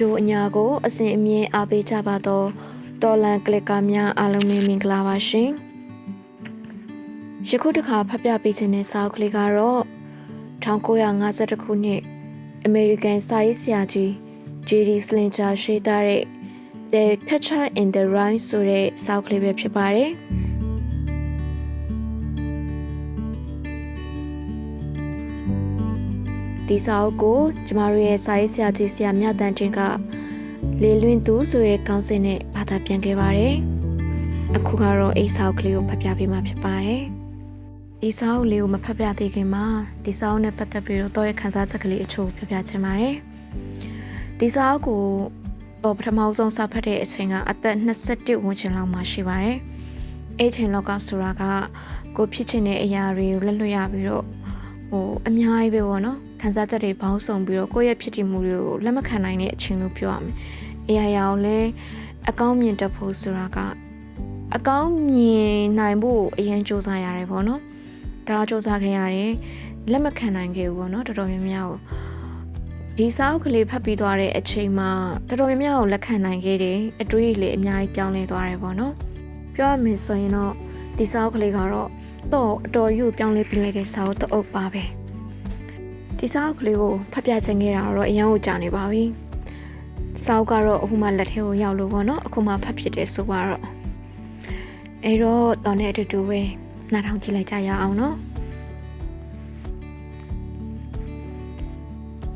ဒိုအညာကိုအစဉ်အမြဲအားပေးကြပါတော့တော်လန်ကလစ်ကာများအားလုံးပဲမင်္ဂလာပါရှင်ယခုတစ်ခါဖတ်ပြပေးခြင်းတဲ့စာအုပ်ကလေးကတော့1952ခုနှစ်အမေရိကန်စာရေးဆရာကြီး J.D. Salinger ရေးသားတဲ့ The Catcher in the Rye ဆိုတဲ့စာအုပ်ကလေးပဲဖြစ်ပါတယ် ဒီစာအုပ်ကိုကျမတို့ရဲ့စာရေးဆရာကြီးဆရာမြတ်တန်တင်ကလေလွင်သူဆိုတဲ့ခေါင်းစဉ်နဲ့ဘာသာပြန်ခဲ့ပါတယ်။အခုကတော့အိစာအုပ်ကလေးကိုဖတ်ပြပေးမှာဖြစ်ပါတယ်။ဒီစာအုပ်လေးကိုမဖတ်ပြသေးခင်မှာဒီစာအုပ်နဲ့ပတ်သက်ပြီးတော့ရဲ့ခန်းစားချက်ကလေးအချို့ဖတ်ပြချင်ပါတယ်။ဒီစာအုပ်ကိုတော့ပထမဆုံးစာဖတ်တဲ့အချိန်ကအသက်21ဝန်းကျင်လောက်မှရှိပါတယ်။အဲ့ချိန်လောက်ကဆိုတာကကိုဖြစ်ချင်တဲ့အရာတွေကိုလက်လွတ်ရပြီးတော့ ဟိုအများကြီးပဲပေါ့နော်ခန်းစားချက်တွေပေါင်းစုံပြီးတော့ကိုယ့်ရဲ့ဖြစ်တည်မှုတွေကိုလက်မခံနိုင်တဲ့အချိန်လို့ပြောရမယ်အရာရာကိုလည်းအကောင်းမြင်တတ်ဖို့ဆိုတာကအကောင်းမြင်နိုင်ဖို့အရင်စူးစမ်းရတယ်ပေါ့နော်ဒါစူးစမ်းခင်ရတယ်လက်မခံနိုင်ခဲ့ဘူးပေါ့နော်တော်တော်များများကိုဒီစာအုပ်ကလေးဖတ်ပြီးသွားတဲ့အချိန်မှာတော်တော်များများကိုလက်ခံနိုင်ခဲ့တယ်အတွေးလည်းအများကြီးပြောင်းလဲသွားတယ်ပေါ့နော်ပြောရမယ်ဆိုရင်တော့ဒီစာအုပ်ကလေးကတော့ တော့အတော်ယူပြောင်းလဲပြင်လိုက်တဲ့စာအုပ်တအုပ်ပါပဲဒီစာအုပ်ကလေးကိုဖတ်ပြချင်ခဲ့တာတော့အရင်ကကြာနေပါပြီစာအုပ်ကတော့အခုမှလက်ထဲကိုရောက်လို့ပေါ့နော်အခုမှဖတ်ဖြစ်တယ်ဆိုတော့အဲတော့တော့နဲ့အတူတူပဲနားထောင်ကြည့်လိုက်ကြရအောင်နော်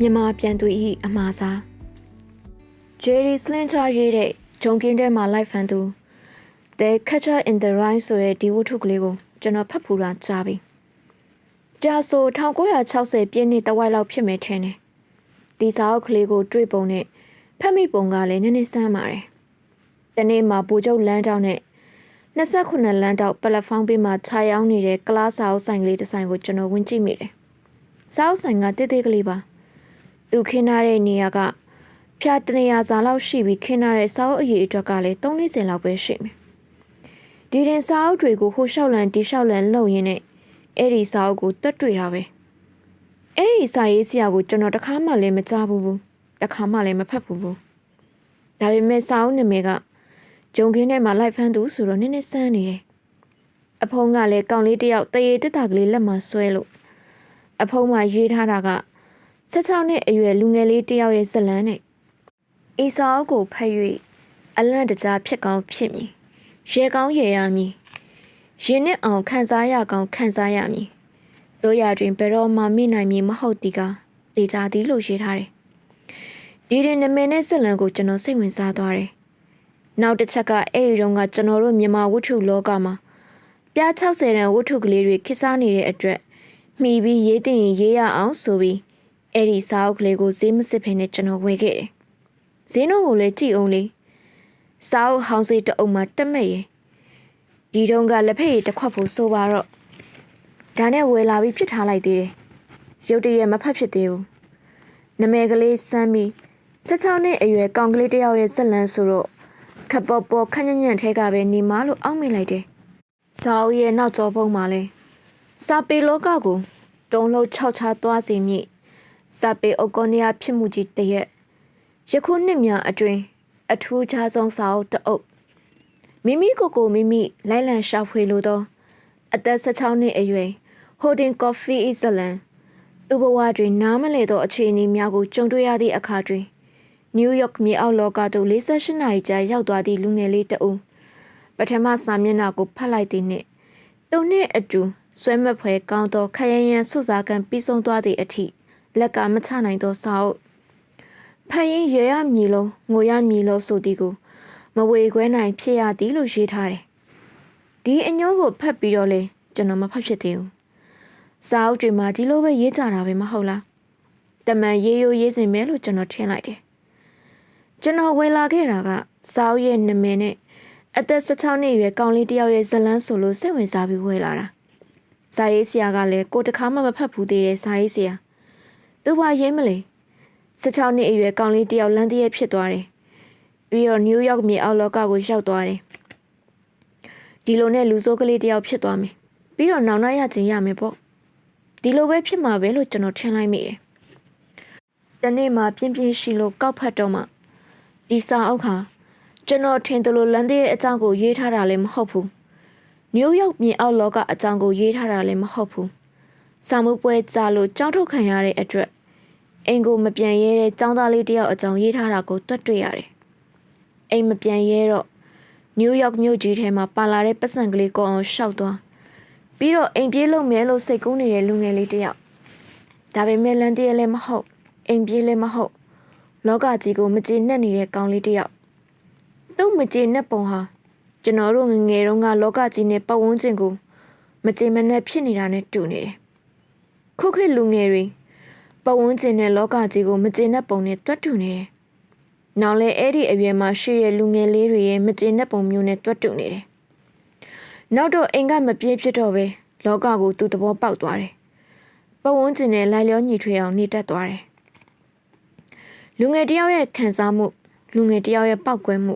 မြန်မာပြန်သူဤအမှားစားဂျယ်ရီစလင်ချာရေးတဲ့ဂျုံကင်းထဲမှာလိုက်ဖန်သူ The Catcher in the Rye ဆိုတဲ့ဒီဝတ္ထုကလေးကို ကျွန်တော်ဖတ်ဖူးတာကြားပြီ။ကြာဆို1960ပြည့်နှစ်တဝိုက်လောက်ဖြစ်မယ်ထင်တယ်။ဒီစာအုပ်ကလေးကို တွေ့ပုံနဲ့ဖတ်မိပုံကလည်းနည်းနည်းဆန်းပါတယ်။ဒီနေ့မှာပူကျုပ်လမ်းတောက်နဲ့29လမ်းတောက်ပလက်ဖောင်းပေးမှာခြာရောင်းနေတဲ့ကလားစာအုပ်ဆိုင်ကလေးတစ်ဆိုင်ကိုကျွန်တော်ဝင်ကြည့်မိတယ်။စာအုပ်ဆိုင်ကတိတ်တိတ်ကလေးပါ။သူခင်းထားတဲ့နေရာကဖျားတနေရာစာလောက်ရှိပြီးခင်းထားတဲ့စာအုပ်အရေးအတွက်ကလည်း340လောက်ပဲရှိမယ်။ ဒီရင်စာအုပ်တွေကိုဟိုလျှောက်လန်ဒီလျှောက်လန်လှုပ်ရင်းနဲ့အဲ့ဒီစာအုပ်ကိုတွတ်တွေ့တာပဲ။အဲ့ဒီစာရေးဆရာကိုကျွန်တော်တခါမှလည်းမကြားဘူးဘူး။တခါမှလည်းမဖတ်ဘူးဘူး။ဒါပေမဲ့စာအုပ်နာမည်ကဂျုံခင်းထဲမှာလိုက်ဖမ်းသူဆိုတော့နည်းနည်းဆန်းနေတယ်။အဖုံးကလည်းကောင်လေးတယောက်တရေတက်တာကလေးလက်မှာဆွဲလို့အဖုံးမှာရေးထားတာက16နှစ်အရွယ်လူငယ်လေးတယောက်ရဲ့ဇလန်းနဲ့အေစာအုပ်ကိုဖတ်၍အလန့်တကြားဖြစ်ကောင်းဖြစ်မည်။ ရေကောင်းရေရမည်။ရင်နဲ့အောင်ခံစားရကောင်းခံစားရမည်။တို့ရတွင်ဘယ်တော့မှမိနိုင်မည်မဟုတ်သည်ကတေချာသည်လို့ရေးထားတယ်။ဒီရင်နမည်နဲ့ဇလန်းကိုကျွန်တော်စိတ်ဝင်စားသွားတယ်။နောက်တစ်ချက်ကအဲ့ဒီတော့ကကျွန်တော်တို့မြန်မာဝတ္ထုလောကမှာပြား60တန်ဝတ္ထုကလေးတွေခေတ်စားနေတဲ့အတွက်မှီပြီးရေးတင်ရင်ရေးရအောင်ဆိုပြီးအဲ့ဒီစာအုပ်ကလေးကိုဈေးမစစ်ဖ ೇನೆ ကျွန်တော်ဝယ်ခဲ့တယ်။ဈေးနှုန်းကိုလည်းကြည့်အောင်လေ။ စာအုပ်ဟောင်းစိတ်တအုပ်မှာတက်မဲ့ရင်ဒီတုန်းကလက်ဖက်ရည်တစ်ခွက်ဖို့ဆိုပါတော့ဒါနဲ့ဝယ်လာပြီးဖြစ်ထားလိုက်သေးတယ်။ရုတ်တရက်မဖတ်ဖြစ်သေးဘူး။နမဲကလေးစမ်းပြီး16နှစ်အရွယ်ကောင်ကလေးတစ်ယောက်ရဲ့ဇက်လန်းဆိုတော့ခပ်ပေါ်ပေါ်ခန့်ညံ့ညံ့ထဲကပဲနေမလို့အောက်မိလိုက်တယ်။စာအုပ်ရဲ့နောက်ကျောပုံမှာလဲစာပေလောကကိုတုံးလုံးခြောက်ချသွားစေမြင့်စာပေအုပ်ကောနီးယားဖြစ်မှုကြီးတရက်ယခုနှစ်များအတွင်း အထူးခြားဆုံးစာအုပ်တအုပ်မိမိကိုယ်ကိုမိမိလိုက်လံရှာဖွေလိုသော အသက်16နှစ်အရွယ်ဟိုဒင်ကော်ဖီအီဇလန်သူဘဝတွင်နားမလည်သောအခြေအနေများကိုကြုံတွေ့ရသည့်အခါတွင်နယူးယောက်မြေအောက်လောကသို့48နာရီကြာရောက်သွားသည့်လူငယ်လေးတဦးပထမစာမျက်နှာကိုဖတ်လိုက်သည်နှင့်သူနှင့်အတူဆွဲမဖွယ်ကောင်းသောခရရန်ဆုစားကန်ပြီးဆုံးသွားသည့်အထိလက်ကမချနိုင်သောစာအုပ် ဖတ်ရင်ရရမည်လို့ငိုရမည်လို့ဆိုသည်ကိုမဝေခွဲနိုင်ဖြစ်ရသည်လို့ရေးထားတယ်။ဒီအညိုးကိုဖတ်ပြီးတော့လေကျွန်တော်မဖတ်ဖြစ်သေးဘူး။စာအုပ်တွေမှာဒီလိုပဲရေးကြတာပဲမဟုတ်လား။တမန်ရေးရိုးရေးစင်မဲလို့ကျွန်တော်ထင်လိုက်တယ်။ကျွန်တော်ဝင်လာခဲ့တာကစာအုပ်ရဲ့နာမည်နဲ့အသက်16နှစ်အရွယ်ကောင်လေးတယောက်ရဲ့ဇလန်းဆိုလို့စိတ်ဝင်စားပြီးဝယ်လာတာ။စာရေးဆရာကလည်းကိုတခါမှမဖတ်ဘူးသေးတဲ့စာရေးဆရာ။သူဘာရေးမလဲ။ 16နှစ်အရွယ်ကောင်လေးတယောက်လမ်းတရက်ဖြစ်သွားတယ်။ပြီးတော့နယူးယောက်မြေအောက်လောကကိုရောက်သွားတယ်။ဒီလိုနဲ့လူစိုးကလေးတယောက်ဖြစ်သွားမယ်။ပြီးတော့နောင်နာရခြင်းရမယ်ပေါ့။ဒီလိုပဲဖြစ်မှာပဲလို့ကျွန်တော်ထင်လိုက်မိတယ်။တနေ့မှပြင်းပြင်းရှိလို့ကောက်ဖတ်တော့မှဒီစာအုပ်ဟာကျွန်တော်ထင်တယ်လို့လန်သေးရဲ့အကြောင်းကိုရေးထားတာလည်းမဟုတ်ဘူးနယူးယောက်မြေအောက်လောကအကြောင်းကိုရေးထားတာလည်းမဟုတ်ဘူးစာမှုပွဲကြာလို့ကြောင်းထုတ်ခံရတဲ့အတွက် အိမ်ကိုမပြန်ရဲတဲ့ចောင်းသားလေးတယောက်အကြောင်းရေးထားတာကိုတွတ်တွေ့ရတယ်အိမ်မပြန်ရဲတော့နယူးယောက်မြို့ကြီးထဲမှာပါလာတဲ့ပတ်စံကလေးကိုအောင်ရှောက်သွားပြီးတော့အိမ်ပြေးလို့မဲလို့စိတ်ကူးနေတဲ့လူငယ်လေးတယောက်ဒါပေမဲ့လန်တည်းလည်းမဟုတ်အိမ်ပြေးလည်းမဟုတ်လောကကြီးကိုမကျေနပ်နေတဲ့ကောင်လေးတစ်ယောက်သူ့မကျေနပ်ပုံဟာကျွန်တော်တို့ငယ်ငယ်တုန်းကလောကကြီးနဲ့ပတ်ဝန်းကျင်ကိုမကျေမနပ်ဖြစ်နေတာနဲ့တူနေတယ်။ခုခေတ်လူငယ်တွေ ပတ်ဝန်းကျင်နဲ့လောကကြီးကိုမကျေနပ်ပုံနဲ့တွတ်တူနေတယ်။နောက်လဲအဲ့ဒီအရွယ်မှာရှိတဲ့လူငယ်လေးတွေရဲ့မကျေနပ်ပုံမျိုးနဲ့တွတ်တူနေတယ်။နောက်တော့အိမ်ကမပြေးဖြစ်တော့ပဲလောကကိုသူ့သဘောပေါက်သွားတယ်။ပတ်ဝန်းကျင်နဲ့လိုက်လျောညီထွေအောင်နေတတ်သွားတယ်။လူငယ်တယောက်ရဲ့ခံစားမှုလူငယ်တယောက်ရဲ့ပောက်ကွဲမှု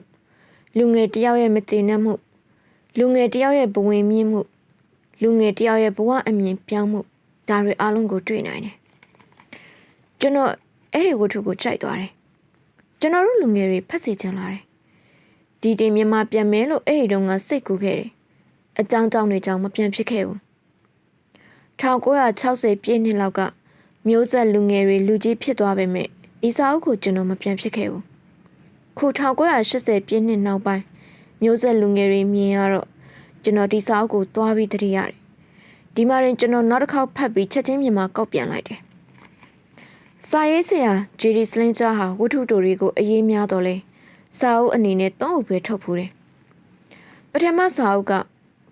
လူငယ်တယောက်ရဲ့မကျေနပ်မှုလူငယ်တယောက်ရဲ့ဘဝင်မြင့်မှုလူငယ်တယောက်ရဲ့ဘဝအမြင်ပြောင်းမှုဒါတွေအလုံးကိုတွေ့နိုင်တယ် ကျွန်တော်အဲ့ဒီဝတ္ထုကိုကြိုက်သွားတယ်ကျွန်တော်တို့လူငယ်တွေဖတ်စီချင်လာတယ်ဒီတင်မြန်မာပြန်မဲလို့အဲ့ဒီတုန်းကစိတ်ကူးခဲ့တယ်အကြောင်းကြောင့်တွေကြောင့်မပြန်ဖြစ်ခဲ့ဘူး1960ပြည့်နှစ်လောက်ကမျိုးဆက်လူငယ်တွေလူကြီးဖြစ်သွားပေမဲ့ဒီစာအုပ်ကိုကျွန်တော်မပြန်ဖြစ်ခဲ့ဘူးခု1980ပြည့်နှစ်နောက်ပိုင်းမျိုးဆက်လူငယ်တွေမြင်ရတော့ကျွန်တော်ဒီစာအုပ်ကိုသွားပြီးတတိရတယ်ဒီမှာရင်ကျွန်တော်နောက်တစ်ခေါက်ဖတ်ပြီးချက်ချင်းမြန်မာကောက်ပြန်လိုက်တယ် စာရေးဆရာဂျီဒီစလင်ဂျာဟာဝတ္ထုတိုတွေကိုအရေးများတော့လဲစာအုပ်အနေနဲ့သုံးအုပ်ပဲထုတ်ဖူးတယ်ပထမစာအုပ်က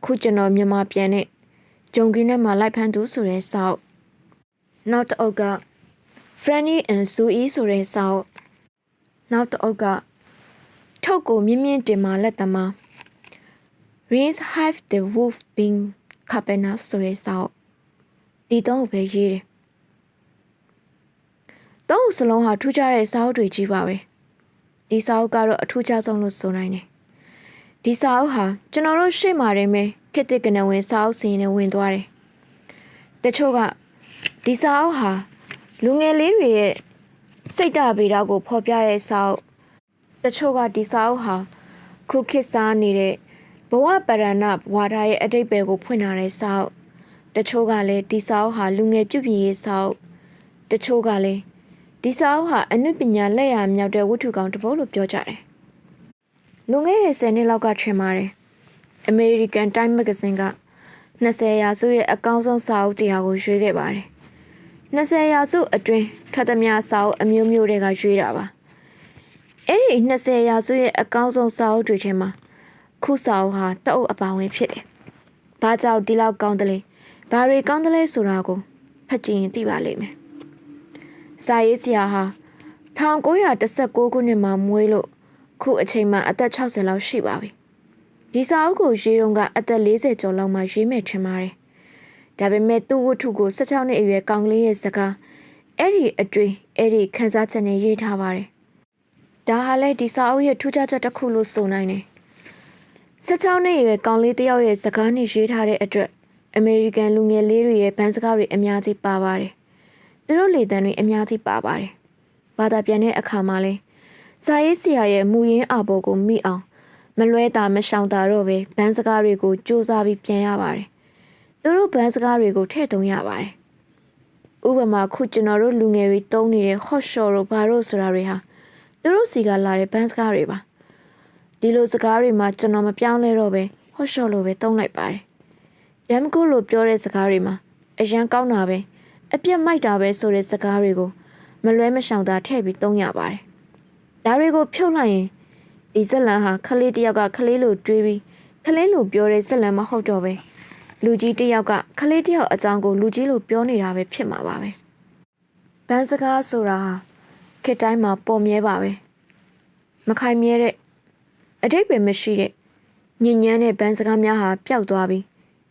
ခုကျွန်တော်မြန်မာပြန်တဲ့ဂျုံကင်းထဲမှာလိုက်ဖမ်းသူဆိုတဲ့စာအုပ်နောက်တစ်အုပ်က Franny and Sue ဆိုတဲ့စာအုပ်နောက်တစ်အုပ်ကထုတ်ကိုမြင့်မြင့်တင်မာလက်သမား Rains have the wolf been capena ဆိုတဲ့စာအုပ်ဒီတော့ပဲရေးတယ် သုံးစလုံးဟာထူးခြားတဲ့စာအုပ်တွေကြီးပါပဲဒီစာအုပ်ကတော့အထူးခြားဆုံးလို့ဆိုနိုင်တယ်ဒီစာအုပ်ဟာကျွန်တော်တို့ရှေ့မှာတည်းပဲခစ်တစ်ကနဝင်စာအုပ်စီနဲ့ဝင်သွားတယ်တချို့ကဒီစာအုပ်ဟာလူငယ်လေးတွေရဲ့စိတ်ဓာတ်ဗေဒကိုဖော်ပြတဲ့စာအုပ်တချို့ကဒီစာအုပ်ဟာခုခေတ်စားနေတဲ့ဘဝပရဏဝါဒရဲ့အတိတ်ပဲကိုဖွင့်ထားတဲ့စာအုပ်တချို့ကလည်းဒီစာအုပ်ဟာလူငယ်ပြုပြင်ရေးစာအုပ်တချို့ကလည်း ဒီစာအုပ်ဟာအနုပညာလက်ရာမြောက်တဲ့ဝတ္ထုကောင်တစ်ပုဒ်လို့ပြောကြတယ်လူငယ်တွေ10နှစ်လောက်ကထင်ပါတယ် American Time Magazine က20ရာစုရဲ့အကောင်းဆုံးစာအုပ်တရားကိုရွေးခဲ့ပါတယ်20ရာစုအတွင်းထပ်သမျှစာအုပ်အမျိုးမျိုးတွေကရွေးတာပါအဲ့ဒီ20ရာစုရဲ့အကောင်းဆုံးစာအုပ်တွေထဲမှာခုစာအုပ်ဟာတအုပ်အပါဝင်ဖြစ်တယ်။ဘာကြောင့်ဒီလောက်ကောင်းတယ်လဲ။ဘာတွေကောင်းတယ်လဲဆိုတာကိုဖတ်ကြည့်ရင်သိပါလိမ့်မယ်။ စာရေးဆရာဟာ1916ခုနှစ်မှာမွေးလို့ခုအချိန်မှာအသက်60လောက်ရှိပါပြီ။ဒီစာအုပ်ကိုရေးတော့ကအသက်40ကျော်လောက်မှရေးမယ်ထင်ပါတယ်။ဒါပေမဲ့သူ့ဝတ္ထုကို16နှစ်အရွယ်ကောင်ကလေးရဲ့စကားအဲ့ဒီအတွေ့အဲ့ဒီခန်းစားချက်နဲ့ရေးထားပါတယ်။ဒါဟာလည်းဒီစာအုပ်ရဲ့ထူးခြားချက်တစ်ခုလို့ဆိုနိုင်တယ်။16နှစ်အရွယ်ကောင်လေးတစ်ယောက်ရဲ့စကားနဲ့ရေးထားတဲ့အတွက်အမေရိကန်လူငယ်လေးတွေရဲ့ဗန်းစကားတွေအများကြီးပါပါတယ်။ သူတို့လေတံတွေအများကြီးပါပါတယ်။ဘာသာပြန်တဲ့အခါမှာလဲစာရေးဆရာရဲ့မူရင်းအဘော်ကိုမိအောင်မလွဲတာမရှောင်တာတော့ပဲဗန်းစကားတွေကိုစူးစမ်းပြီးပြန်ရပါတယ်။သူတို့ဗန်းစကားတွေကိုထည့်သွင်းရပါတယ်။ဥပမာခုကျွန်တော်တို့လူငယ်တွေတုံးနေတဲ့ hot shot တို့ဘာလို့ဆိုတာတွေဟာသူတို့စီကလာတဲ့ဗန်းစကားတွေပါဒီလိုစကားတွေမှာကျွန်တော်မပြောင်းလဲတော့ပဲ hot shot လို့ပဲတုံးလိုက်ပါတယ်ဒမ်ကိုလို့ပြောတဲ့စကားတွေမှာအရန်ကောင်းတာပဲ အပြက်မိုက်တာပဲဆိုတဲ့စကားတွေကိုမလွဲမရှောင်သာထည့်ပြီးတုံးရပါတယ်ဒါတွေကိုဖြုတ်လိုက်ရင်ဒီဇက်လန်ဟာခလေးတယောက်ကခလေးလိုတွေးပြီးခလေးလိုပြောတဲ့ဇက်လန်မဟုတ်တော့ပဲလူကြီးတယောက်ကခလေးတယောက်အကြောင်းကိုလူကြီးလိုပြောနေတာပဲဖြစ်မှာပါပဲဘန်းစကားဆိုတာဟာခေတ်တိုင်းမှာပေါ်မြဲပါပဲမခိုင်မြဲတဲ့အတိတ်ပဲမရှိတဲ့ညဉ့်ညမ်းတဲ့ဘန်းစကားများဟာပျောက်သွားပြီး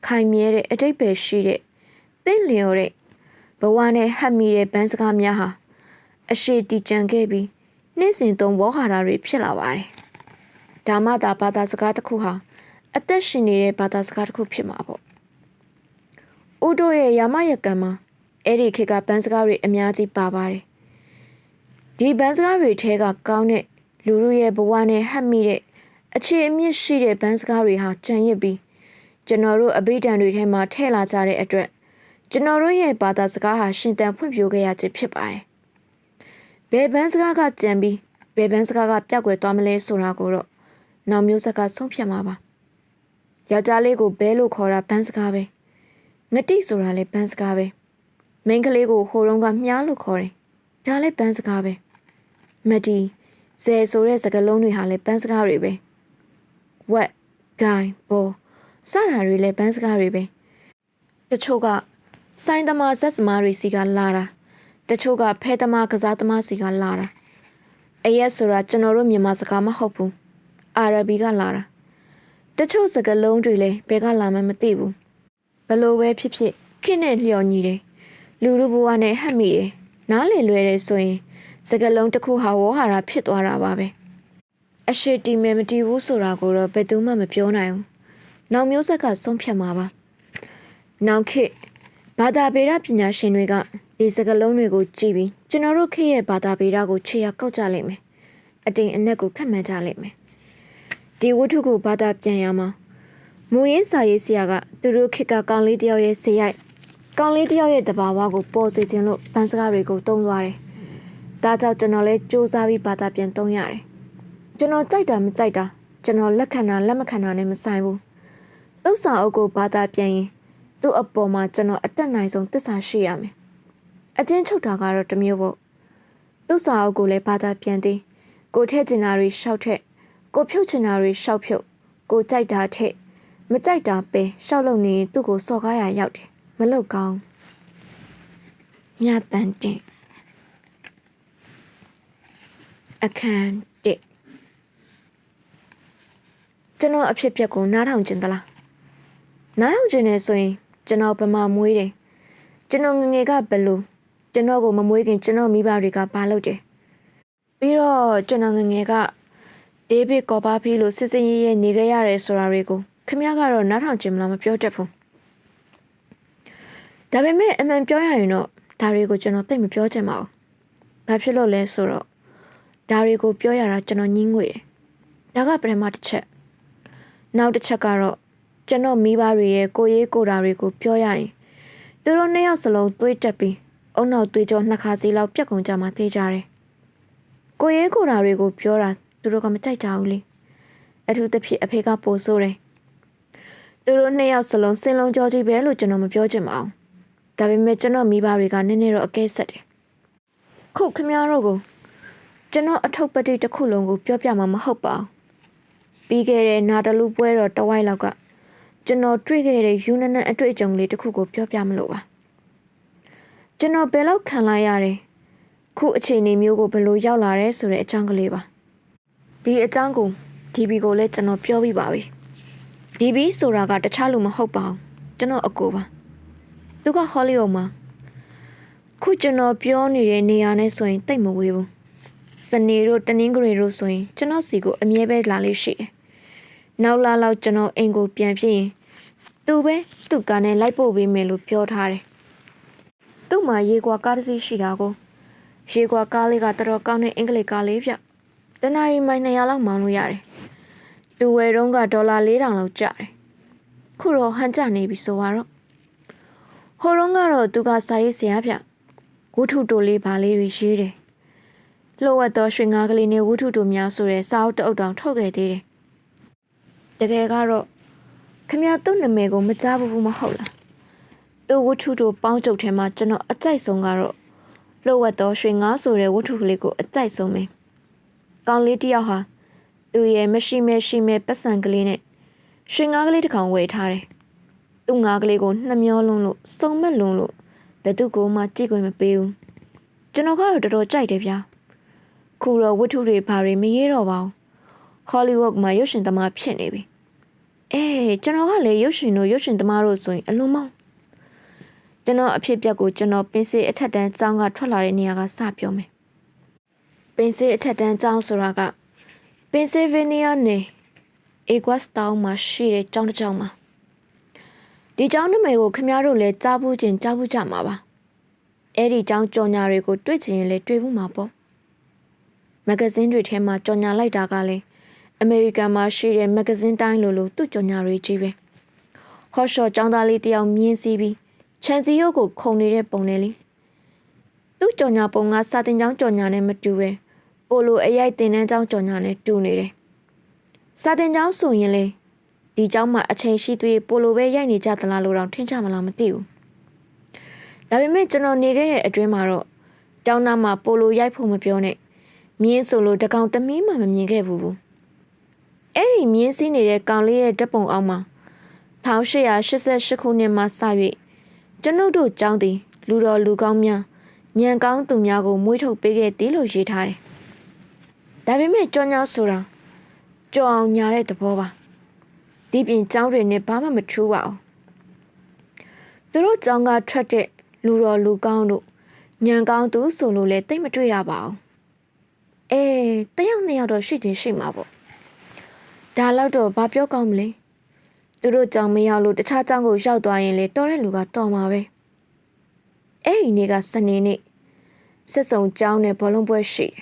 ခိုင်မြဲတဲ့အတိတ်ပဲရှိတဲ့သင့်လျော်တဲ့ ဘဝနဲ့ဟပ်မိတဲ့ဘန်းစကားများဟာအရှိတီကျန်ခဲ့ပြီးနှင်းစင်သုံးဝေါ်ဟာတာတွေဖြစ်လာပါတယ်။ဒါမှသာဘာသာစကားတစ်ခုဟာအသက်ရှင်နေတဲ့ဘာသာစကားတစ်ခုဖြစ်မှာပေါ့။ဦးတို့ရဲ့ယာမယကံမှာအဲ့ဒီခေတ်ကဘန်းစကားတွေအများကြီးပါပါတယ်။ဒီဘန်းစကားတွေထဲကကောင်းတဲ့လူတို့ရဲ့ဘဝနဲ့ဟပ်မိတဲ့အခြေအမြင့်ရှိတဲ့ဘန်းစကားတွေဟာကြံရစ်ပြီးကျွန်တော်တို့အဘိဓာန်တွေထဲမှာထည့်လာကြတဲ့အတွက် ကျွန်တော်တို့ရဲ့ဘာသာစကားဟာရှင်သန်ဖွံ့ဖြိုးခဲ့ရခြင်းဖြစ်ပါတယ်။ဘယ်ဘန်းစကားကကြံပြီးဘယ်ဘန်းစကားကပြောက်ကွယ်သွားမလဲဆိုတာကိုတော့နောက်မျိုးဆက်ကဆုံးဖြတ်မှာပါ။ယောက်ျားလေးကိုဘဲလို့ခေါ်တာဘန်းစကားပဲ။ငတိဆိုတာလည်းဘန်းစကားပဲ။မိန်းကလေးကိုဟိုတုန်းကမြားလို့ခေါ်တယ်။ဒါလည်းဘန်းစကားပဲ။မတီဇယ်ဆိုတဲ့စကားလုံးတွေဟာလည်းဘန်းစကားတွေပဲ။ what guy ဘောစတာတွေလည်းဘန်းစကားတွေပဲ။တချို့က စိုင်းသမားဇက်သမားတွေစီကလာတာတချို့ကဖဲသမားကစားသမားစီကလာတာအရက်ဆိုတာကျွန်တော်တို့မြန်မာစကားမဟုတ်ဘူးအာရဘီကလာတာတချို့စကားလုံးတွေလည်းဘယ်ကလာမှမသိဘူးဘလို့ပဲဖြစ်ဖြစ်ခင်းနဲ့လျော်ညီတယ်လူလူဘဝနဲ့ဟတ်မိတယ်နားလေလွယ်တယ်ဆိုရင်စကားလုံးတစ်ခုဟာဝေါ်ဟာရာဖြစ်သွားတာပါပဲအရှိတီမဲမတီဘူးဆိုတာကိုတော့ဘယ်သူမှမပြောနိုင်ဘူးနောက်မျိုးဆက်ကဆုံးဖြတ်မှာပါနောက်ခေတ် ဘာသာပေဒပညာရှင်တွေကဒီစကားလုံးတွေကိုကြည့်ပြီးကျွန်တော်တို့ခေတ်ရဲ့ဘာသာပေဒကိုခြေရကောက်ကြလိမ့်မယ်အတိမ်အနက်ကိုခတ်မှန်းကြလိမ့်မယ်ဒီဝတ္ထုကိုဘာသာပြန်ရမှာမူရင်းစာရေးဆရာကသူတို့ခေတ်ကကောင်းလေးတယောက်ရဲ့ဆေးရိုက်ကောင်းလေးတယောက်ရဲ့တဘာဝကိုပေါ်စေခြင်းလို့ဗန်စကားတွေကိုတုံးသွားတယ်ဒါကြောင့်ကျွန်တော်လည်းစူးစမ်းပြီးဘာသာပြန်တုံးရတယ်ကျွန်တော်ကြိုက်တာမကြိုက်တာကျွန်တော်လက်ခံတာလက်မခံတာနဲ့မဆိုင်ဘူးသုတ်စာအုပ်ကိုဘာသာပြန်ရင် သူ့အပေါ်မှာကျွန်တော်အတက်နိုင်ဆုံးသစ္စာရှိရမယ်။အတင်းချုပ်တာကတော့တမျိုးပေါ့။သူ့စာအုပ်ကိုလည်းဘာသာပြန်သည်။ကိုထည့်ချင်တာတွေရှောက်ထက်ကိုဖြုတ်ချင်တာတွေရှောက်ဖြုတ်ကိုကြိုက်တာထက်မကြိုက်တာပဲရှောက်လို့နေသူ့ကိုစော်ကားရရောက်တယ်။မလုပ်ကောင်း။မြတ်တန်တင်အခန်းတစ်ကျွန်တော်အဖြစ်အပျက်ကိုနားထောင်ကျင်သလားနားထောင်ကျင်နေဆိုရင် ကျွန်တော်ဗမာမွေးတယ်ကျွန်တော်ငငယ်ကဘယ်လိုကျွန်တော်ကိုမမွေးခင်ကျွန်တော်မိဘတွေကဘာလုပ်တယ်ပြီးတော့ကျွန်တော်ငငယ်ကဒေးဗစ်ကော်ဘာဖီလိုစစ်စစ်ရဲရဲနေခဲ့ရတယ်ဆိုတာတွေကိုခမရကတော့နားထောင်ကျင်မလားမပြောတတ်ဘူးဒါပေမဲ့အမှန်ပြောရရင်တော့ဒါတွေကိုကျွန်တော်သိမပြောချင်ပါဘူးဘာဖြစ်လို့လဲဆိုတော့ဒါတွေကိုပြောရတာကျွန်တော်ညင်းငွေတယ်ဒါကပထမတစ်ချက်နောက်တစ်ချက်ကတော့ ကျွန်တော်မိဘတွေရဲ့ကိုရေးကိုတာတွေကိုပြောရရင်သူတို့နှစ်ယောက်စလုံးသွေးတက်ပြီးအုံနောက်သွေးကြောနှစ်ခါစီလောက်ပြက်ကုန်ကြမှာသိကြတယ်။ကိုရေးကိုတာတွေကိုပြောတာသူတို့ကမကြိုက်ကြဘူးလေ။အထူးသဖြင့်အဖေကပိုဆိုးတယ်။သူတို့နှစ်ယောက်စလုံးစင်လုံးကြောကြီးပဲလို့ကျွန်တော်မပြောချင်ပါဘူး။ဒါပေမဲ့ကျွန်တော်မိဘတွေကနည်းနည်းတော့အကဲဆက်တယ်။ခုခမည်းတော်ကိုကျွန်တော်အထုပ်ပတိတစ်ခုလုံးကိုပြောပြမှာမဟုတ်ပါဘူး။ပြီးခဲ့တဲ့နာတလူပွဲတော်တဝိုက်လောက်က ကျွန်တော်တွေ့ခဲ့တဲ့ယူနနန်အတွေ့အကြုံလေးတစ်ခုကိုပြောပြမလို့ပါကျွန်တော်ဘယ်လောက်ခံလိုက်ရတယ်ခုအချိန်နေမျိုးကိုဘယ်လိုရောက်လာရဲဆိုတဲ့အကြောင်းကလေးပါဒီအကြောင်းကို DB ကိုလည်းကျွန်တော်ပြောပြပါပြီ DB ဆိုတာကတခြားလူမဟုတ်ပါဘူးကျွန်တော်အကိုပါသူကဟောလီဝုဒ်မှာခုကျွန်တော်ပြောနေတဲ့နေရာနဲ့ဆိုရင်တိတ်မဝေးဘူးစနေတို့တနင်္ဂနွေတို့ဆိုရင်ကျွန်တော်စီကိုအမြဲပဲလာလေးရှိတယ် နောက်လာလောက်ကျွန်တော်အိမ်ကိုပြန်ဖြစ်ရင်သူပဲသူ့ကားနဲ့လိုက်ပို့ပေးမယ်လို့ပြောထားတယ်။သူ့မှာရေကွာကားတစ်စီးရှိတာကိုရေကွာကားလေးကတော်တော်ကောင်းတဲ့အင်္ဂလိပ်ကားလေးဗျ။တနားရီမိုင်200လောက်မောင်းလို့ရတယ်။သူဝယ်တော့ကဒေါ်လာ4000လောက်ကျတယ်။ခုတော့ဟန်ကျနေပြီဆိုတော့ဟိုတော့ကတော့သူကစာရေးဆရာဗျ။ဝုထုတိုလေးဘာလေးတွေရေးတယ်။လှုပ်ဝက်သောရွှေငါးကလေးနဲ့ဝုထုတိုများဆိုတဲ့စာအုပ်တအုပ်တောင်ထုတ်ခဲ့သေးတယ်။ တကယ်ကတော့ခမရသူ့နာမည်ကိုမကြားဘူးမဟုတ်လားသူ့ဝတ္ထုတို့ပေါင်းချုပ်ထဲမှာကျွန်တော်အကြိုက်ဆုံးကတော့လှုပ်ဝက်သောရွှေငါးဆိုတဲ့ဝတ္ထုကလေးကိုအကြိုက်ဆုံးပဲကောင်းလေးတယောက်ဟာသူ့ရဲ့မရှိမရှိမဲ့ပတ်စံကလေးနဲ့ရွှေငါးကလေးတစ်ကောင်ဝယ်ထားတယ်သူ့ငါးကလေးကိုနှမျောလုံးလို့စုံမက်လုံးလို့ဘယ်သူကိုမှကြည့်ခွင့်မပေးဘူးကျွန်တော်ကတော့တော်တော်ကြိုက်တယ်ဗျာခုတော့ဝတ္ထုတွေဘာတွေမရေးတော့ပါဘူးဟောလိဝုဒ်မှာရုပ်ရှင်သမားဖြစ်နေပြီ အေးကျွန်တော်ကလည်းရုပ်ရှင်တို့ရုပ်ရှင်သမားတို့ဆိုရင်အလွန်မောင်းကျွန်တော်အဖြစ်ပြက်ကိုကျွန်တော်ပင်စေအထက်တန်းကျောင်းကထွက်လာတဲ့နေရာကစပြောမယ်ပင်စေအထက်တန်းကျောင်းဆိုတာကပင်ဆီဗေးနီးယားနယ်အေကွတ်စတောင်းမှာရှိတဲ့ကျောင်းတစ်ကျောင်းမှာဒီကျောင်းနာမည်ကိုခင်ဗျားတို့လည်းကြားဘူးချင်းကြားဘူးကြမှာပါအဲ့ဒီကျောင်းကြော်ညာတွေကိုတွေ့ချင်ရင်လည်းတွေ့ဘူးမှာပေါ့မဂဇင်းတွေထဲမှာကြော်ညာလိုက်တာကလည်း အမေရိကန်မှာရှိတဲ့မဂဇင်းတိုင်းလိုလိုသူ့ကြော်ညာတွေကြီးပဲဟော့ရှော့ចောင်းသားလေးတယောက်မြင်းစီးပြီးချန်စီယိုကိုခုန်နေတဲ့ပုံနဲ့လေသူ့ကြော်ညာပုံကစာတင်ကျောင်းကြော်ညာနဲ့မတူပဲပိုလိုအရိုက်တင်တန်းကျောင်းကြော်ညာနဲ့တူနေတယ်စာတင်ကျောင်းဆိုရင်လေဒီကျောင်းမှာအချိန်ရှိသေးပိုလိုပဲရိုက်နေကြသလားလို့တော့ထင်ကြမလားမသိဘူးဒါပေမဲ့ကျွန်တော်နေခဲ့တဲ့အတွင်းမှာတော့ကျောင်းသားမှာပိုလိုရိုက်ဖို့မပြောနဲ့မြင်းဆိုလို့တကောင်တမီးမှမမြင်ခဲ့ဘူးဘူး အဲ့ဒီမြင်းစင်းနေတဲ့ကောင်လေးရဲ့ဓပုံအောက်မှာ1888ခုနှစ်မှာစ၍ကျွန်ုပ်တို့ကျောင်းသည်လူတော်လူကောင်းများညံကောင်းသူများကိုမွေးထုတ်ပေးခဲ့သည်လို့ရေးထားတယ်။ဒါပေမဲ့ကြောညာဆိုတာကြောအောင်ညာတဲ့သဘောပါ။ဒီပြင်ကျောင်းတွေနဲ့ဘာမှမထူးပါဘူး။သူတို့ကျောင်းကထွက်တဲ့လူတော်လူကောင်းတို့ညံကောင်းသူဆိုလို့လည်းတိတ်မတွေ့ရပါဘူး။အေးတယောက်နှစ်ယောက်တော့ရှိချင်းရှိမှာပေါ့။ ဒါတော့တော့ဘာပြောကောင်းမလဲ။သူတို့ကြောင်မရောက်လို့တခြားကြောင်ကိုရောက်သွားရင်လေတော်တဲ့လူကတော်မှာပဲ။အဲ့ဒီနေ့ကစနေနေ့ဆက်စုံကျောင်းနဲ့ဘောလုံးပွဲရှိတယ်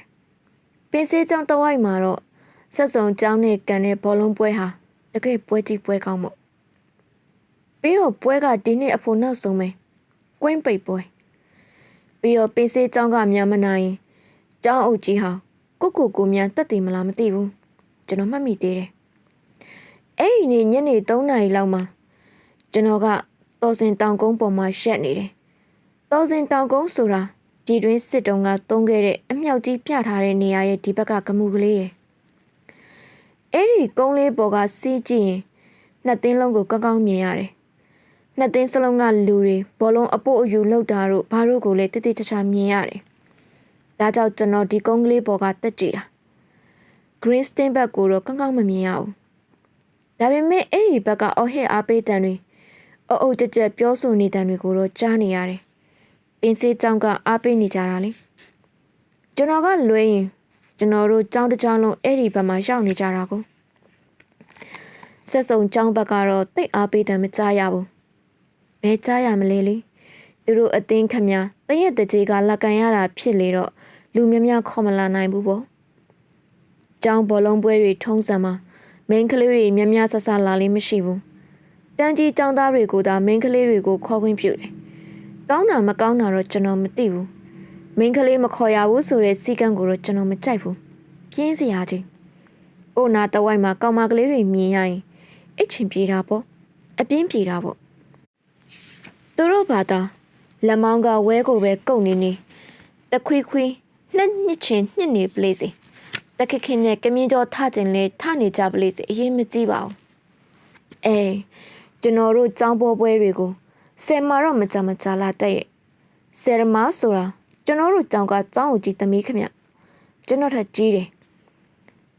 ။ပင်စေးကျောင်းတဝိုက်မှာတော့ဆက်စုံကျောင်းနဲ့ကန်တဲ့ဘောလုံးပွဲဟာတကယ်ပွဲကြီးပွဲကောင်းမို့။ပြီးတော့ပွဲကဒီနေ့အဖို့နောက်ဆုံးပဲ။ကွင်းပိတ်ပွဲ။ပြီးတော့ပင်စေးကျောင်းကမြန်မနိုင်ရင်ကျောင်းအုပ်ကြီးဟာကိုကိုကိုမြန်တက်တည်မလားမသိဘူး။ကျွန်တော်မှတ်မိသေးတယ်။ အဲ့ဒီနေ့ညနေ3နာရီလောက်မှာကျွန်တော်ကတော်စင်တောင်ကုန်းပေါ်မှာရှက်နေတယ်။တော်စင်တောင်ကုန်းဆိုတာပြည်တွင်းစစ်တုံးကတုံးခဲ့တဲ့အမြောက်ကြီးပြထားတဲ့နေရာရဲ့ဒီဘက်ကကမှုကလေးရဲ့အဲ့ဒီကုန်းလေးပေါ်ကစီးကြည့်ရင်နှစ်သိန်းလုံးကိုကောင်းကောင်းမြင်ရတယ်။နှစ်သိန်းစလုံးကလူတွေဘောလုံးအပုတ်အယူလောက်တာတို့ဘာတို့ကိုလည်းတိတိကျကျမြင်ရတယ်။ဒါကြောင့်ကျွန်တော်ဒီကုန်းကလေးပေါ်ကတက်ကြည့်တာ။ Green Stain ဘက်ကိုတော့ကောင်းကောင်းမမြင်ရဘူး။ ဒါပေမဲ့အဲ့ဒီဘက်ကအော်ဟစ်အားပေးတန်တွေအုပ်အုပ်ကြက်ကြက်ပြောဆိုနေတန်တွေကိုတော့ကြားနေရတယ်။ပင်စေးကြောင်းကအားပေးနေကြတာလေ။ကျွန်တော်ကလွဲရင်ကျွန်တော်တို့ကြောင်းတစ်ကြောင်းလုံးအဲ့ဒီဘက်မှာရောက်နေကြတာကိုဆက်စုံကြောင်းဘက်ကတော့တိတ်အားပေးတယ်မကြားရဘူးဘဲကြားရမလဲလေသူတို့အတင်းခမတရက်တကြီးကလက်ကန်ရတာဖြစ်လေတော့လူများများခေါ်မလာနိုင်ဘူးပေါ့ကြောင်းဘောလုံးပွဲတွေထုံးစံမှာ မိန်းကလေးတွေများများဆဆလာလေးမရှိဘူးတန်းကြီးကြောင်းသားတွေကိုသာမိန်းကလေးတွေကိုခေါ်ခွင့်ပြုတယ်ကောင်းတာမကောင်းတာတော့ကျွန်တော်မသိဘူးမင်းကလေးမခေါ်ရဘူးဆိုတဲ့စီကံကိုတော့ကျွန်တော်မကြိုက်ဘူးပြင်းစရာချင်းကိုနာတဝိုက်မှာကောင်မကလေးတွေမြင်ရရင်အိတ်ချင်ပြေတာပေါ့အပြင်းပြေတာပေါ့သူတို့ဘာသာလက်မောင်းကဝဲကိုပဲကုတ်နေနေတခွေခွေနှစ်ညစ်ချင်းညစ်နေပလေးစီ တခခင်နဲ့ကမြင်းကျော်ထကျင်လဲထနေကြပလေးစီအရင်မကြည့်ပါဘူးအဲကျွန်တော်တို့ចောင်းပွဲပွဲတွေကိုဆယ်မာတော့မကြမကြလာတဲ့ရဲ့ဆယ်မာဆိုတာကျွန်တော်တို့ကြောင်ကကြောင်းကိုကြည့်သမီးခင်ဗျကျွန်တော်ထက်ကြီးတယ်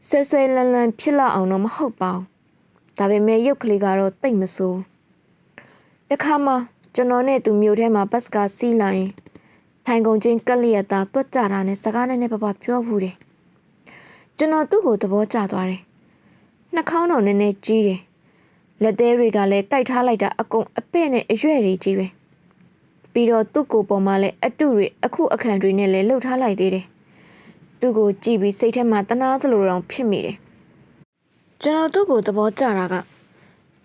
ဆွဲဆွဲလန်းလန်းဖြစ်လာအောင်တော့မဟုတ်ပါဘူးဒါပေမဲ့ရုပ်ကလေးကတော့တိတ်မဆိုးတခါမှကျွန်တော်နဲ့သူမျိုးထဲမှာဘတ်စကားစီးလာရင်ထိုင်ကုန်ချင်းကက်လျက်သားတွတ်ကြတာနဲ့စကားနဲ့နဲ့ပပပြောဘူးတယ် ကျွန်တော်သူ့ကိုသဘောကျသွားတယ်နှာခေါင်းတော့နည်းနည်းကြီးတယ်လက်သေးတွေကလည်းကြိုက်ထားလိုက်တာအကုန်အပဲ့နဲ့အရွက်တွေကြီးပဲပြီးတော့သူ့ကိုယ်ပေါ်မှာလည်းအတုတွေအခုအခန့်တွေနဲ့လည်းလှုပ်ထားလိုက်သေးတယ်သူ့ကိုကြည့်ပြီးစိတ်ထဲမှာတနာသလိုတောင်ဖြစ်မိတယ်ကျွန်တော်သူ့ကိုသဘောကျတာက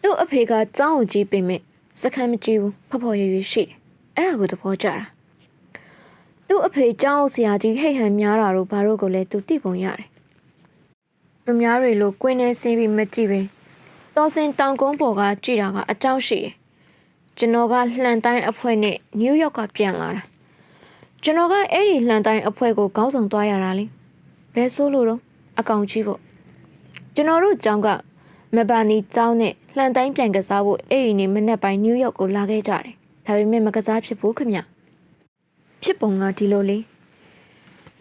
သူ့အဖေကကြောင်းကိုကြည့်ပေမဲ့စခန်းမကြည့်ဘူးဖဖော်ရွရွရှိတယ်အဲ့ဒါကိုသဘောကျတာသူ့အဖေကြောင်းဆရာကြီးဟိတ်ဟန်များတာတို့ဘာလို့ကိုလဲသူသိပုံရတယ် သူများတွေလိုကွင်းနေဆင်းပြီးမကြည့်ပဲတော်စင်တောင်ကုန်းပေါ်ကကြည့်တာကအကြောင်းရှိတယ်ကျွန်တော်ကလှန်တိုင်းအဖွဲ့နဲ့နယူးယောက်ကပြန်လာတာကျွန်တော်ကအဲ့ဒီလှန်တိုင်းအဖွဲ့ကိုခေါင်းဆောင်သွားရတာလေဘယ်ဆိုလို့တော့အကောင်ကြီးပေါ့ကျွန်တော်တို့ကျောင်းကမဘာနီကျောင်းနဲ့လှန်တိုင်းပြန်ကစားဖို့အဲ့ဒီနေ့မနေ့ပိုင်းနယူးယောက်ကိုလာခဲ့ကြတယ်ဒါပေမဲ့မကစားဖြစ်ဘူးခမဖြစ်ပုံကဒီလိုလေး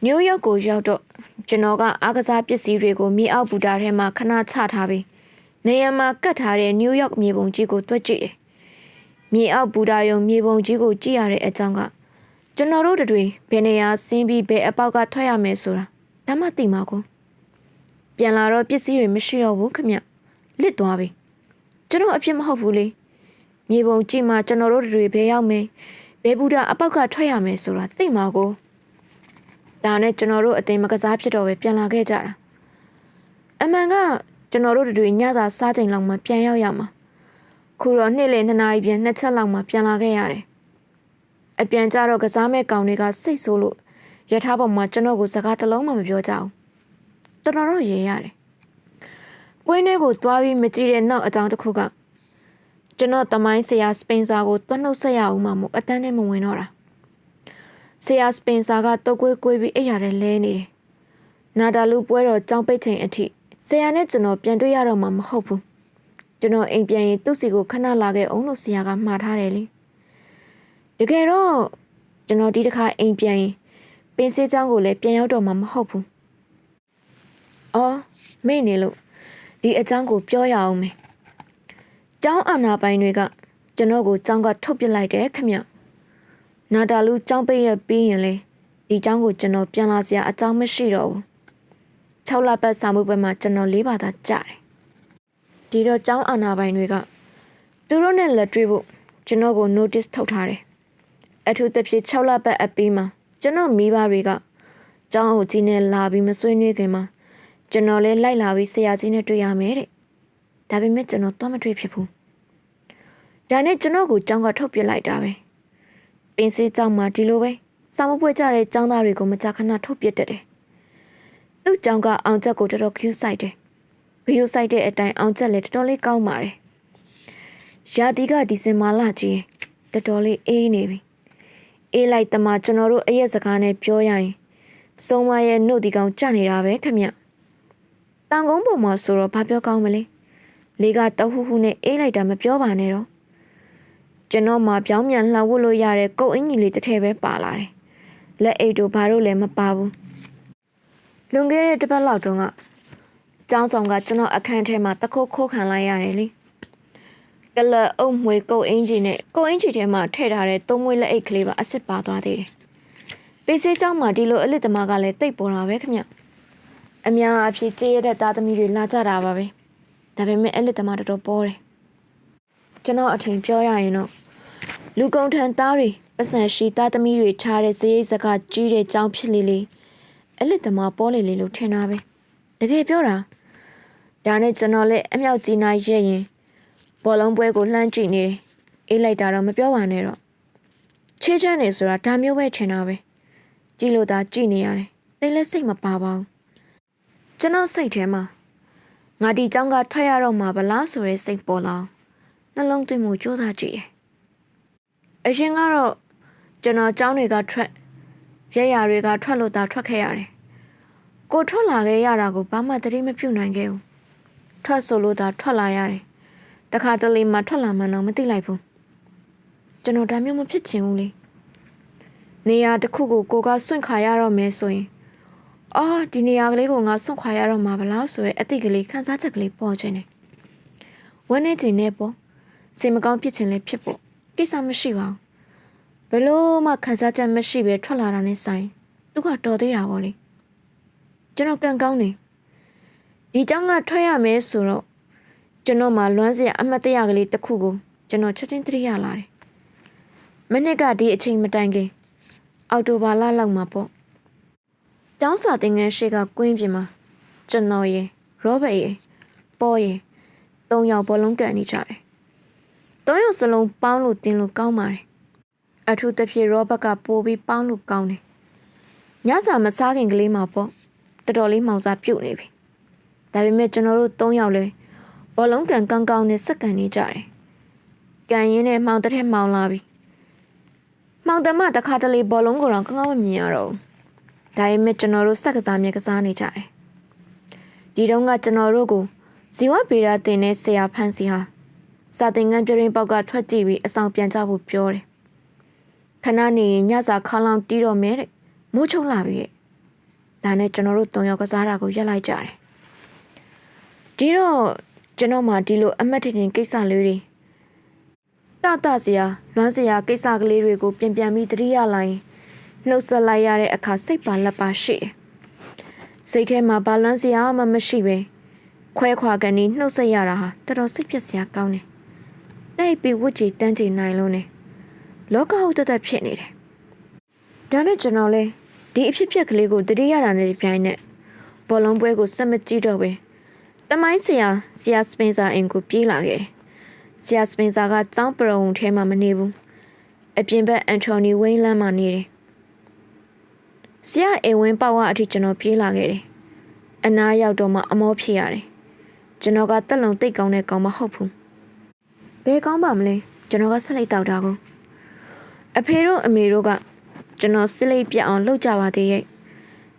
နယူးယောက်ကိုရောက်တော့ ကျွန်တော်ကအားကစားပစ္စည်းတွေကိုမြေအောက်ဘူတာထဲမှာခဏချထားပြီးနေရာမှာကတ်ထားတဲ့နယူးယောက်မြေပုံကြီးကိုတွက်ကြည့်တယ်မြေအောက်ဘူတာယုံမြေပုံကြီးကိုကြည့်ရတဲ့အကြောင်းကကျွန်တော်တို့တွေဘယ်နေရာဆင်းပြီးဘယ်အပေါက်ကထွက်ရမယ်ဆိုတာဒါမှသိမှာကိုပြန်လာတော့ပစ္စည်းတွေမရှိတော့ဘူးခမလစ်သွားပြီကျွန်တော်အဖြစ်မဟုတ်ဘူးလေမြေပုံကြည့်မှကျွန်တော်တို့တွေဘယ်ရောက်မယ်ဘယ်ဘူတာအပေါက်ကထွက်ရမယ်ဆိုတာသိမှာကို ဒါဒါနဲ့ကျွန်တော်တို့အတင်မကစားဖြစ်တော့ပဲပြန်လာခဲ့ကြတာအမှန်ကကျွန်တော်တို့တွေညစာစားချိန်လောက်မှပြန်ရောက်ရမှာခုတော့နေ့လယ်2နာရီပြန်နှစ်ချက်လောက်မှပြန်လာခဲ့ရတယ်အပြန်ကြတော့ကစားမဲ့ကောင်တွေကစိတ်ဆိုးလို့ရထားပေါ်မှာကျွန်တော်ကိုစကားတစ်လုံးမှမပြောကြဘူးတော်တော်တော့ရေရတယ်ကွင်းထဲကိုသွားပြီးမကြည့်တဲ့နောက်အကြောင်းတစ်ခုကကျွန်တော်တမိုင်းဆရာစပင်ဆာကိုတွန်းနှုတ်ဆက်ရအောင်မှမို့အတန်းနဲ့မဝင်တော့တာ ဆရာစပင်ဆာကတုတ်ကွေးကွေးပြီးအိပ်ရတယ်လဲနေတယ်။နာတာလူပွဲတော်ကြောင်းပိတ်ချိန်အထိဆရာနဲ့ကျွန်တော်ပြန်တွေ့ရတော့မှမဟုတ်ဘူး။ကျွန်တော်အိမ်ပြန်ရင်သူ့စီကိုခဏလာခဲ့အောင်လို့ဆရာကမှားထားတယ်လေ။တကယ်တော့ကျွန်တော်ဒီတစ်ခါအိမ်ပြန်ရင်ပင်စေးချောင်းကိုလည်းပြန်ရောက်တော့မှမဟုတ်ဘူး။အော်မေ့နေလို့ဒီအကြောင်းကိုပြောရအောင်မယ်။ကျောင်းအာနာပိုင်တွေကကျွန်တော်ကိုကျောင်းကထုတ်ပစ်လိုက်တယ်ခင်ဗျ။ နာတာလူចောင်းပိတ်ရပြီးရင်လေဒီចောင်းကိုကျွန်တော်ပြန်လာစရာအကြောင်းမရှိတော့ဘူး6လပတ်စာမှုပွဲမှာကျွန်တော်လေးပါးသာကြားတယ်ဒီတော့ចောင်းအာနာပိုင်တွေကသူတို့နဲ့လက်တွေ့ဖို့ကျွန်တော်ကို notice ထုတ်ထားတယ်အထူးသဖြင့်6လပတ်အပြီးမှာကျွန်တော်မိဘတွေကចောင်းကိုကြီးနဲ့လာပြီးမဆွေးနွေးခင်မှာကျွန်တော်လည်းလိုက်လာပြီးဆရာကြီးနဲ့တွေ့ရမယ်တဲ့ဒါပေမဲ့ကျွန်တော်တော့မတွေ့ဖြစ်ဘူးဒါနဲ့ကျွန်တော်ကိုចောင်းကထုတ်ပြစ်လိုက်တာပဲ ပင်စေးကြောင်မှာဒီလိုပဲစာမပွဲကြတဲ့ចောင်းသားတွေကိုမကြာခဏထုတ်ပစ်တတ်တယ်။သူ့ចောင်းကအောင်ချက်ကိုတော်တော် cute ဆိုင်တယ်။ cute ဆိုင်တဲ့အတိုင်းအောင်ချက်လည်းတော်တော်လေးကောင်းပါတယ်။ရာသီကဒီဇင်ဘာလကြီးတော်တော်လေးအေးနေပြီ။အေးလိုက်တမကျွန်တော်တို့အရက်စကားနဲ့ပြောရရင်စုံမရဲ့နှုတ်ဒီကောင်ကြနေတာပဲခမ။တန်ကုန်းပေါ်မှာဆိုတော့ဘာပြောကောင်းမလဲ။လေကတဟူဟူနဲ့အေးလိုက်တာမပြောပါနဲ့တော့ ကျွန်တော်မှပြောင်းပြန်လှောက်ဝတ်လို့ရတဲ့ကုတ်အင်ကြီးလေးတစ်ထည့်ပဲပါလာတယ်။လက်အိတ်တို့ဘာလို့လဲမပါဘူး။လွန်ခဲ့တဲ့တစ်ပတ်လောက်တုန်းကကျောင်းဆောင်ကကျွန်တော်အခန်းထဲမှာတခုတ်ခိုးခံလိုက်ရတယ်လေ။ကလပ်အုပ်မွေကုတ်အင်ကြီးနဲ့ကုတ်အင်ကြီးထဲမှာထည့်ထားတဲ့သုံးမွေးလက်အိတ်ကလေးပါအစ်စ်ပါသွားသေးတယ်။ပေးစေးကျောင်းမှာဒီလိုအလစ်သမားကလည်းတိတ်ပေါ်တာပဲခင်ဗျ။အများအဖြစ်ကြေးရတဲ့သားသမီးတွေလာကြတာပါပဲ။ဒါပေမဲ့အလစ်သမားတော်တော်ပေါ်တယ်။ ကျွန်တော်အထင်ပြောရရင်တော့ လူကုန်ထန်သားတွေပတ်စံရှိသားသမီးတွေထားတဲ့စရိတ်စကားကြီးတဲ့ကြောင်းဖြစ်လေလေအဲ့လက်သမားပေါ်လေလေလို့ထင်တာပဲတကယ်ပြောတာဒါနဲ့ကျွန်တော်လည်းအမြောက်ကြီးနာရဲ့ရင်ဘောလုံးပွဲကိုလှမ်းကြည့်နေတယ်အေးလိုက်တာတော့မပြောပါနဲ့တော့ချေးချမ်းနေဆိုတာဒါမျိုးပဲထင်တာပဲကြည့်လို့သာကြည့်နေရတယ်သိလဲစိတ်မပါပါဘူးကျွန်တော်စိတ်ထဲမှာငါဒီเจ้าကထွက်ရတော့မှာဗလားဆိုရဲစိတ်ပေါ်လာအောင် နှလုံးသွင်းမှုစူးစမ်းကြည့်တယ်။အရင်ကတော့ကျွန်တော်ကျောင်းတွေကထွက်ရက်ရတွေကထွက်လို့သာထွက်ခဲ့ရတယ်။ကိုထွက်လာခဲ့ရတာကိုဘာမှသတိမပြုနိုင်ခဲ့ဘူး။ထွက်ဆိုလို့သာထွက်လာရတယ်။တခါတလေမှထွက်လာမှန်းတော့မသိလိုက်ဘူး။ကျွန်တော်ဒါမျိုးမဖြစ်ချင်ဘူးလေ။နေရာတစ်ခုကိုကိုကစွန့်ခါရတော့မယ်ဆိုရင်အော်ဒီနေရာကလေးကိုငါစွန့်ခွာရတော့မှာဗလားဆိုရဲအတိတ်ကလေးခံစားချက်ကလေးပေါ်ခြင်းနဲ့ဝမ်းနေခြင်းနဲ့ပေါ့။ စင်မကောင်းဖြစ်ခြင်းလည်းဖြစ်ဖို့ကိစ္စမရှိပါဘူး။ဘယ်လို့မှခန်းစားချက်မရှိပဲထွက်လာတာနဲ့ဆိုင်သူကတော်သေးတာပေါ့လေ။ကျွန်တော်ကံကောင်းနေဒီเจ้าကထွက်ရမယ်ဆိုတော့ကျွန်တော်မှလွမ်းစရာအမှတ်တရကလေးတစ်ခုကိုကျွန်တော်ချက်ချင်းသတိရလာတယ်။မနစ်ကဒီအချိန်မတိုင်ခင်အော်တိုဘာလလောက်မှာပေါ့။ကျောင်းစာတင်ငယ်ရှိကကွင်းပြင်မှာကျွန်တော်ရေရောဘတ်ရေပေါ်ရေသုံးယောက်ဘောလုံးကန်နေကြတယ်။ သုံးယောက်စလုံးပေါင်းလို့တင်းလို့ကောင်းပါတယ်။အထူးသဖြင့်ရောဘတ်ကပိုပြီးပေါင်းလို့ကောင်းတယ်။ညစာမစားခင်ကလေးမှာပေါ့တော်တော်လေးမှောင်စားပြုတ်နေပြီ။ဒါပေမဲ့ကျွန်တော်တို့သုံးယောက်လဲဘောလုံးကန်ကောင်းကောင်းနဲ့စက္ကန်နေကြတယ်။ကန်ရင်းနဲ့မှောင်တစ်ထက်မှောင်လာပြီ။မှောင်တမတစ်ခါတလေဘောလုံးကိုတော့ကောင်းကောင်းမမြင်ရတော့ဘူး။ဒါပေမဲ့ကျွန်တော်တို့စက်ကစားမြက်ကစားနေကြတယ်။ဒီတုန်းကကျွန်တော်တို့ကိုဇီဝဗေဒတင်တဲ့ဆရာဖန်စီဟာ စာသင်ခန်းပြရင်ပေါက်ကထွက်ကြည့်ပြီးအဆောင်ပြန်ကြဖို့ပြောတယ်။ခဏနေရင်ညစာခေါင်းလောင်တီးတော့မယ်တဲ့။မိုးချုပ်လာပြီတဲ့။ဒါနဲ့ကျွန်တော်တို့တုံရောက်ကစားတာကိုရက်လိုက်ကြတယ်။ဒီတော့ကျွန်တော်မှဒီလိုအမတ်တင်တင်ကိစ္စလေးတွေတတစရာလွမ်းစရာကိစ္စကလေးတွေကိုပြန်ပြန်ပြီးတတိယလိုင်းနှုတ်ဆက်လိုက်ရတဲ့အခါစိတ်ပါလက်ပါရှိတယ်။စိတ်ထဲမှာဘာလန်းစရာမှမရှိပဲခွဲခွာကန်ပြီးနှုတ်ဆက်ရတာဟာတော်တော်စိတ်ဖြစ်စရာကောင်းတယ်။ တိတ်ပြီးဝတ်ကြည်တန်းကြည်နိုင်လို့နေလောကဟုတ်တသက်ဖြစ်နေတယ်။ဒါနဲ့ကျွန်တော်လဲဒဒီအဖြစ်အပျက်ကလေးကိုတတိရတာနဲ့ဒီပြိုင်နဲ့ဘောလုံးပွဲကိုစက်မကြည့်တော့ပဲတမိုင်းဆရာဆရာစပင်ဆာအင်ကိုပြေးလာခဲ့တယ်ဆရာစပင်ဆာကចောင်းပရုံထဲမှာမနေဘူးအပြင်ဘက်အန်တိုနီဝိန်းလန်းမှာနေတယ်ဆရာအိမ်ဝင်းပေါက်ဝအထိကျွန်တော်ပြေးလာခဲ့တယ်အနားရောက်တော့မှအမောဖြစ်ရတယ်ကျွန်တော်ကတက်လုံတိတ်ကောင်းတဲ့ကောင်မဟုတ်ဘူး ဘယ်ကောင်းပါမလဲကျွန်တော်ကဆက်လိုက်တောက်တာကိုအဖေတို့အမေတို့ကကျွန်တော်စစ်လိပ်ပြတ်အောင်လုပ်ကြပါသေးရဲ့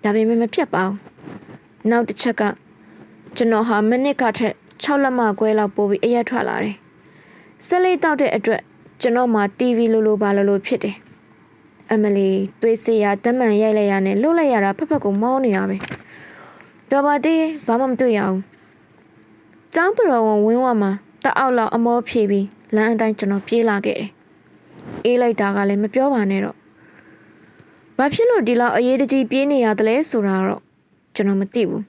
ဒါပေမဲ့မပြတ်ပါဘူးနောက်တစ်ချက်ကကျွန်တော်ဟာမိနစ်ကထက်6လက်မခွဲလောက်ပို့ပြီးအရက်ထွက်လာတယ်စစ်လိပ်တောက်တဲ့အတွက်ကျွန်တော်မှာ TV လိုလိုပါလိုလိုဖြစ်တယ်အမလီတွေးစီရတမန်ရိုက်လိုက်ရနဲ့လှုပ်လိုက်ရတာဖက်ဖက်ကိုမောင်းနေရပဲတော်ပါသေးဘာမှမတွေ့ရဘူးကျောင်းပရောဝန်ဝင်းဝမှာတ အောက်လောက်အမောဖြေပြီးလမ်းအတိုင်းကျွန်တော်ပြေးလာခဲ့တယ်အေးလိုက်တာကလည်းမပြောပါနဲ့တော့ဘာဖြစ်လို့ဒီလောက်အရေးတကြီးပြေးနေရတယ်လဲဆိုတာတော့ကျွန်တော်မသိဘူး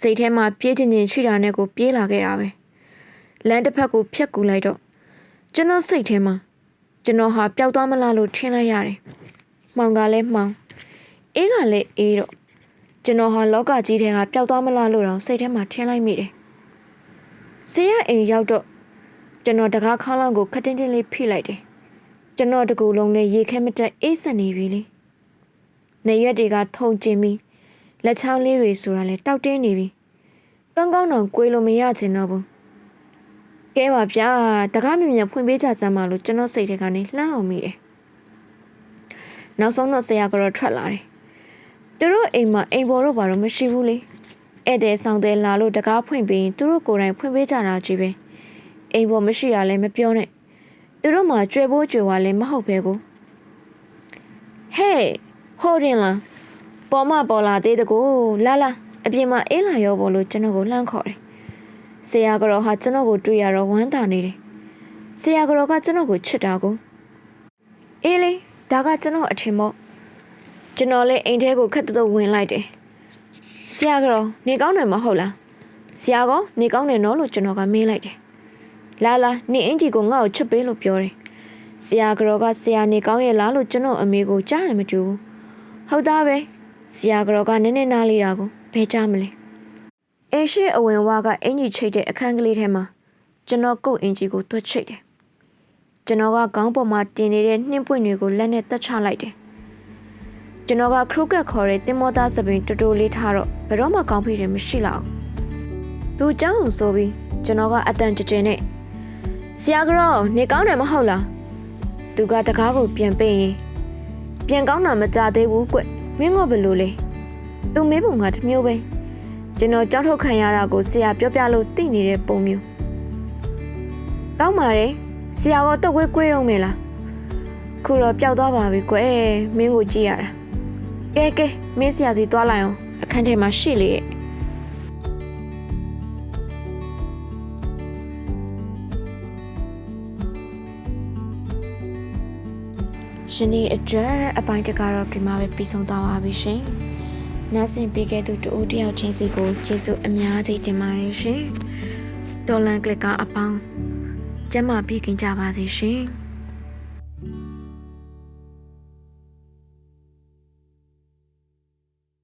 စိတ်ထဲမှာပြေးချင်ချင်ရှိတာနဲ့ကိုပြေးလာခဲ့တာပဲလမ်းတစ်ဖက်ကိုဖြတ်ကူလိုက်တော့ကျွန်တော်စိတ်ထဲမှာကျွန်တော်ဟာပျောက်သွားမလားလို့ထင်လိုက်ရတယ်။မှောင်ကလည်းမှောင်အေးကလည်းအေးတော့ကျွန်တော်ဟာလောကကြီးထဲကပျောက်သွားမလားလို့တော့စိတ်ထဲမှာထင်လိုက်မိတယ်။ ဆေးရအိမ်ရောက်တော့ကျွန်တော်တကားခေါင်းလောင်းကိုခက်တင်းတင်းလေးဖိလိုက်တယ်။ကျွန်တော်တကူလုံးနဲ့ရေခဲမတက်အေးစက်နေပြီလေ။နေရက်တွေကထုံကျင်ပြီးလက်ချောင်းလေးတွေဆိုတာလဲတောက်တင်းနေပြီ။ကောင်းကောင်းတော့ကိုယ်လိုမရချင်တော့ဘူး။ကဲပါဗျာတကားမြင်မြင်ဖွင့်ပေးကြစမ်းပါလို့ကျွန်တော်စိတ်ထဲကနေလှမ်းအောင်မိတယ်။နောက်ဆုံးတော့ဆရာကတော့ထွက်လာတယ်။သူတို့အိမ်မှာအိမ်ပေါ်တော့ဘာလို့မရှိဘူးလေ။ ဧည့်သည်ဆောင်တဲ့လာလို့တကားဖွင့်ပြီးသူတို့ကိုယ်တိုင်ဖွင့်ပေးကြတာကြီးပဲ။အိမ်ပေါ်မရှိရလဲမပြောနဲ့။သူတို့မှကြွယ်ဖို့ကြွယ်ဝါလဲမဟုတ်ပဲကို။ဟဲ့ဟိုရင်လားပေါ်မပေါ်လာသေးတကူလာလာအပြင်မှာအေးလာရောပေါ်လို့ကျွန်တော်ကိုလှမ်းခေါ်တယ်။ဆရာကတော့ဟာကျွန်တော်ကိုတွေ့ရတော့ဝမ်းသာနေတယ်။ဆရာကတော့ကကျွန်တော်ကိုချစ်တာကိုအေးလေဒါကကျွန်တော်အထင်မို့ကျွန်တော်လည်းအိမ်ထဲကိုခက်တုတ်ဝင်လိုက်တယ်။ ဆရာကတော့နေကောင်းတယ်မဟုတ်လား။ဆရာကနေကောင်းတယ်နော်လို့ကျွန်တော်ကမေးလိုက်တယ်။လာလာနေအင်ကြီးကိုငါ့ကိုချစ်ပေးလို့ပြောတယ်။ဆရာကတော့ကဆရာနေကောင်းရဲ့လားလို့ကျွန်တော်အမေကိုကြားရင်မကြဘူး။ဟုတ်သားပဲ။ဆရာကတော့ကနည်းနည်းနားလေးတာကိုဘယ်ကြားမလဲ။အေရှိအဝင်ဝါကအင်ကြီးချိတ်တဲ့အခန်းကလေးထဲမှာကျွန်တော်ကုတ်အင်ကြီးကိုတွက်ချိတ်တယ်။ကျွန်တော်ကခေါင်းပေါ်မှာတင်နေတဲ့နှင်းပွင့်တွေကိုလက်နဲ့တက်ချလိုက်တယ်။ ကျွန်တော်ကခရုကတ်ခေါ်တဲ့တင်မောသားသပင်တူတူလေးထားတော့ဘယ်တော့မှကောင်းဖိတယ်မရှိလောက်သူအကြောင်းဆိုပြီးကျွန်တော်ကအတန်ကြင်ကြင်နဲ့ဆရာကတော့နေကောင်းတယ်မဟုတ်လားသူကတကားကိုပြန်ပိတ်ရင်ပြန်ကောင်းတာမကြသေးဘူးကွမင်းကဘယ်လိုလဲသူမေးပုံကတစ်မျိုးပဲကျွန်တော်ကြောက်ထုတ်ခံရတာကိုဆရာပြောပြလို့သိနေတဲ့ပုံမျိုးကောင်းပါတယ်ဆရာကတော့တော့ဝဲကွေးတော့မယ်လားခုတော့ပျောက်သွားပါပြီကွယ်မင်းကိုကြည့်ရတာ ကဲကဲမင်းဆရာစီသွားလိုက်အောင်အခန်းထဲမှာရှိလေရဲ့။ရှင်ဒီအတွက်အပိုင်းတကတော့ဒီမှာပဲပြီးဆုံးသွားပါပြီရှင်။နားဆင်ပေးခဲ့သူတူဦးတယောက်ချင်းစီကိုကျေးဇူးအများကြီးတင်ပါတယ်ရှင်။တော်လန်ကလစ်ကအပေါင်းကျမ်းမာပြီးခင်ကြပါစေရှင်။